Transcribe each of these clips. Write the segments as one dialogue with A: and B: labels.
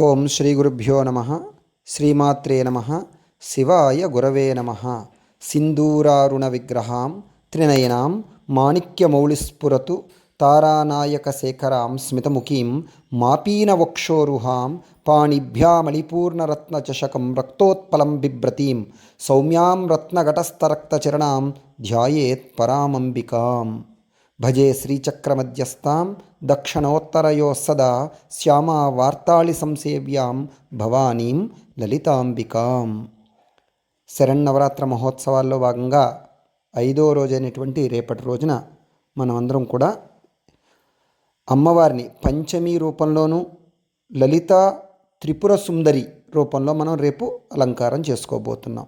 A: ఓం శ్రీ గురుభ్యో నమ శ్రీమాత్రే నమ శివాయ గురవే నమ. సింధూరారుణ విగ్రహాం త్రినయనాం మాణిక్యమౌళిస్ఫురతు తారానాయకశేఖరాం స్మితముఖీం మాపీనవక్షోరుహాం పాణిభ్యామళిపూర్ణరత్నచషకం రక్తోత్పలం బిభ్రతీం సౌమ్యాం రత్నఘటస్థరక్తచరణాం ధ్యాయేత్ పరామంబికాం. భజే శ్రీచక్రమధ్యస్థాం దక్షిణోత్తరయో సదా శ్యామా వార్తాళి సంసేవ్యాం భవానీం లలితాంబికాం శరన్నవరాత్ర మహోత్సవాల్లో భాగంగా ఐదో రోజైనటువంటి రేపటి రోజున మనమందరం కూడా అమ్మవారిని పంచమి రూపంలోనూ లలిత త్రిపుర సుందరి రూపంలో మనం రేపు అలంకారం చేసుకోబోతున్నాం.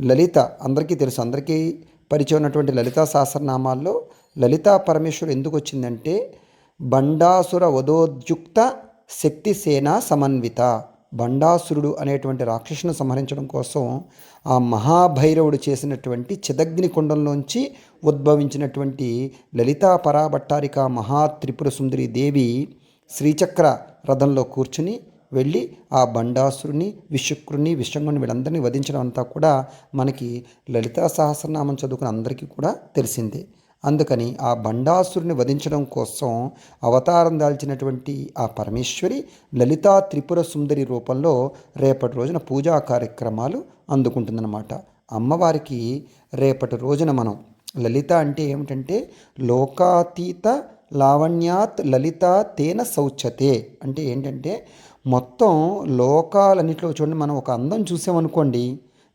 A: లలిత అందరికీ తెలుసు అందరికీ పరిచయం ఉన్నటువంటి లలితా సహస్రనామాల్లో లలితా పరమేశ్వరు ఎందుకు వచ్చిందంటే బండాసుర వధోద్యుక్త శక్తిసేన సమన్విత. బండాసురుడు అనేటువంటి రాక్షసును సంహరించడం కోసం ఆ మహాభైరవుడు చేసినటువంటి చిదగ్ని కుండంలోంచి ఉద్భవించినటువంటి లలితా పరాభట్టారిక మహా త్రిపుర సుందరి దేవి శ్రీచక్ర రథంలో కూర్చుని వెళ్ళి ఆ బండాసురుని విశుక్రుని విశ్వంగుని వీళ్ళందరినీ వధించడం అంతా కూడా మనకి లలితా సహస్రనామం చదువుకుని అందరికీ కూడా తెలిసిందే. అందుకని ఆ బండాసురుని వధించడం కోసం అవతారం దాల్చినటువంటి ఆ పరమేశ్వరి లలితా త్రిపుర సుందరి రూపంలో రేపటి రోజున పూజా కార్యక్రమాలు అందుకుంటుందన్నమాట. అమ్మవారికి రేపటి రోజున మనం లలిత అంటే ఏమిటంటే లోకాతీత లావణ్యాత్ లలిత తేన శౌచతే అంటే ఏంటంటే మొత్తం లోకాలన్నింటిలో చూడండి మనం ఒక అందం చూసామనుకోండి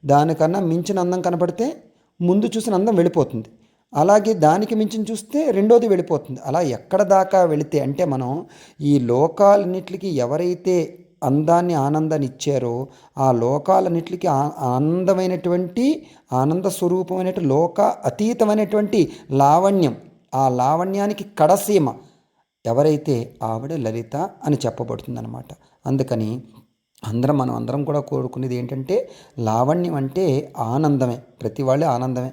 A: దానికన్నా మించిన అందం కనపడితే ముందు చూసిన అందం వెళ్ళిపోతుంది. అలాగే దానికి మించిన చూస్తే రెండోది వెళ్ళిపోతుంది. అలా ఎక్కడ దాకా వెళితే అంటే మనం ఈ లోకాలన్నిటికి ఎవరైతే అందాన్ని ఆనందాన్ని ఇచ్చారో ఆ లోకాలన్నిటికి ఆనందమైనటువంటి ఆనంద స్వరూపమైనటువంటి లోక అతీతమైనటువంటి లావణ్యం ఆ లావణ్యానికి కడసీమ ఎవరైతే ఆవిడ లలిత అని చెప్పబడుతుందన్నమాట. అందుకని అందరం మనం అందరం కూడా కోరుకునేది ఏంటంటే లావణ్యం అంటే ఆనందమే ప్రతి వాళ్ళే ఆనందమే.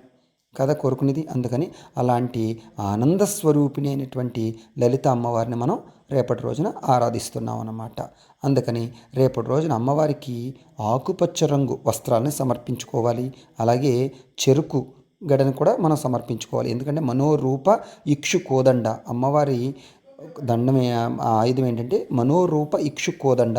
A: కదా కోరుకునేది. అందుకని అలాంటి ఆనంద స్వరూపిణి అయినటువంటి లలిత అమ్మవారిని మనం రేపటి రోజున ఆరాధిస్తున్నాం అన్నమాట అందుకని రేపటి రోజున అమ్మవారికి ఆకుపచ్చ రంగు వస్త్రాలను సమర్పించుకోవాలి. అలాగే చెరుకు గడని కూడా మనం సమర్పించుకోవాలి. ఎందుకంటే మనోరూప ఇక్షు కోదండ అమ్మవారి దండమే ఆయుధం ఏంటంటే మనోరూప ఇక్షు కోదండ.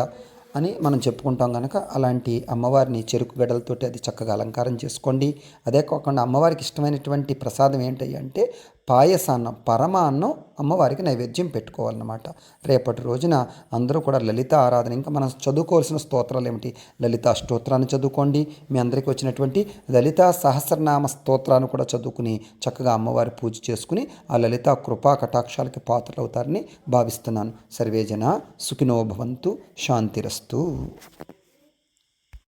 A: అని మనం చెప్పుకుంటాం కనుక అలాంటి అమ్మవారిని చెరుకు గడలతోటి అది చక్కగా అలంకారం చేసుకోండి. అదే కాకుండా అమ్మవారికి ఇష్టమైనటువంటి ప్రసాదం ఏంటి అంటే పాయసాన్నం పరమాన్నం అమ్మవారికి నైవేద్యం పెట్టుకోవాలన్నమాట. రేపటి రోజున అందరూ కూడా లలిత ఆరాధన ఇంకా మనం చదువుకోవాల్సిన స్తోత్రాలు ఏమిటి? లలిత స్తోత్రాన్ని చదువుకోండి. మీ అందరికీ వచ్చినటువంటి లలిత సహస్రనామ స్తోత్రాన్ని కూడా చదువుకుని చక్కగా అమ్మవారి పూజ చేసుకుని ఆ లలిత కృపా కటాక్షాలకి పాత్రలు అవుతారని భావిస్తున్నాను సర్వేజన సుఖినో భవంతు శాంతిరస్తు.